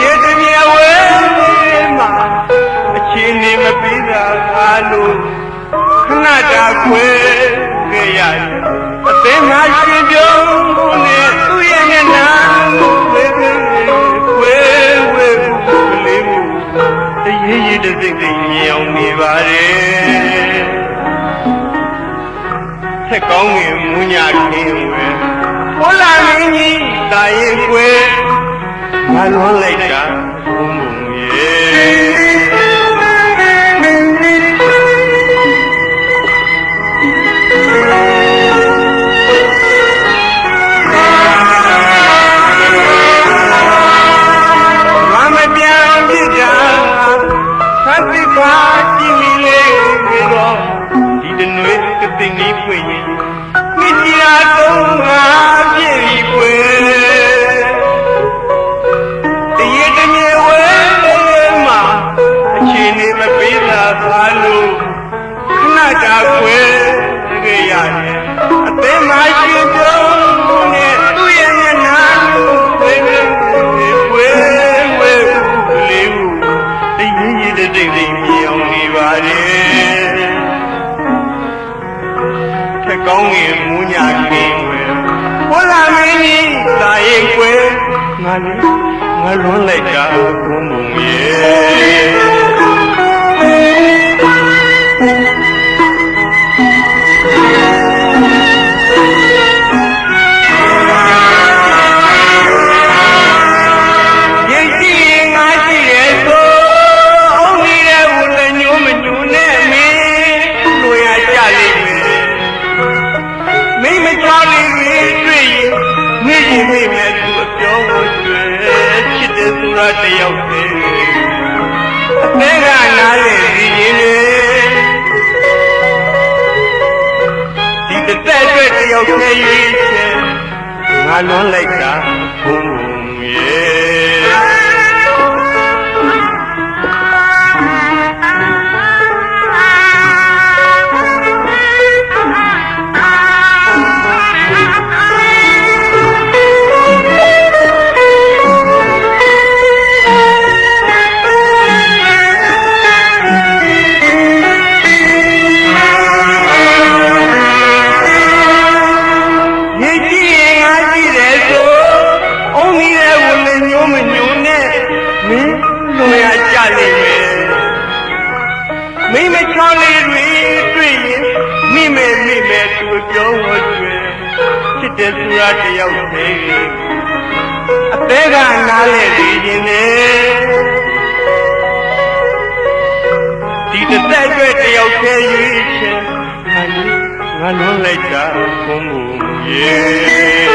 ရေတမြဝဲမှာအချင်းနေမပြီးတာကားလို့ခဏတာခွဲခဲ့ရတယ်အသိမှရှင်ပြုံးနဲ့သူ့ရဲ့မျက်နှာကိုဝဲဝဲဝဲဝဲကလေးကိုတရေရေတစိတ်စိတ်မြင်အောင်နေပါတယ်ဆက်ကောင်းငင်မူညာခင်းဝဲဟောလာမင်းကြီးတာရင်ကွယ် ငါလွန်လိုက်တာဘုံဘုံရဲ့မမပြန်ပြစ်တာသတိပါကြည့်မိလေပြီးတော့ဒီတနွေကသိငီးပွင့်ရင် က်ကောင်းငင်မူးညာခင်းဝဲဟောလာမင်းကြီးသာရင်ကွယ်ငါလေးငါလွန်လိုက်တာဘုံ တယောက်တည်းအသေးကနားလေဒီရင်လေဒီတစ်သက်အတွက်တယောက်တည်းရွေးချယ်ငါလွန်လိုက်တာဘုံ န်ရကြလိမ့်မယ်မိမချောလေးတွေတွေ့ရင်မိမဲမိမဲသူအပြောဝကျွဲချစ်တဲ့သူရတယောက်တည်းအသေးကနားလေဒီရင်လေဒီတစ်သက်အတွက်တယောက်တည်းရွေးချယ်ငါလေးငါလွန်လိုက်တာဘုံဘုံရဲ့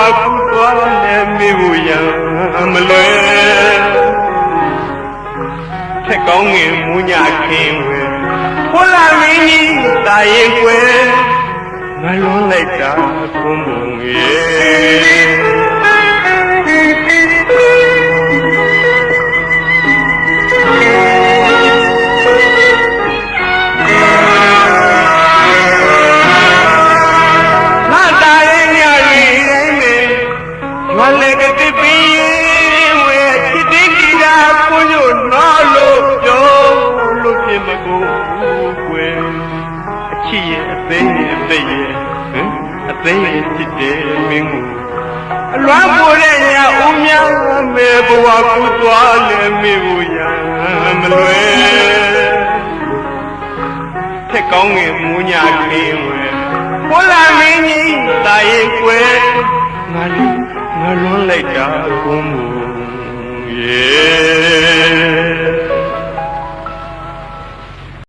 မဲ့ဘဝကူသွားနဲ့မိဘူးရမလွယ်ထက်ကောင်းငင်မူညာခင်းဝဲဟောလာမင်းကြီးတာရင်ကွယ်ငါလွန်လိုက်တာဘုံဘုံရဲ့ ကိုကွယ်အချစ်ရဲ့အသေးရဲ့အသေးရဲ့ဟမ်အသေးရဲ့ချစ်တဲ့မင်းကိုအလွမ်းပိုတဲ့ညဦးများမဲ့ဘဝကူသွားလဲမိဘူးရမလွယ်ထက်ကောင်းငင်မူညာခင်းဝဲဟောလာမင်းကြီးတာရင်ကွယ်ငါလေးငါလွန်လိုက်တာဘုံဘုံ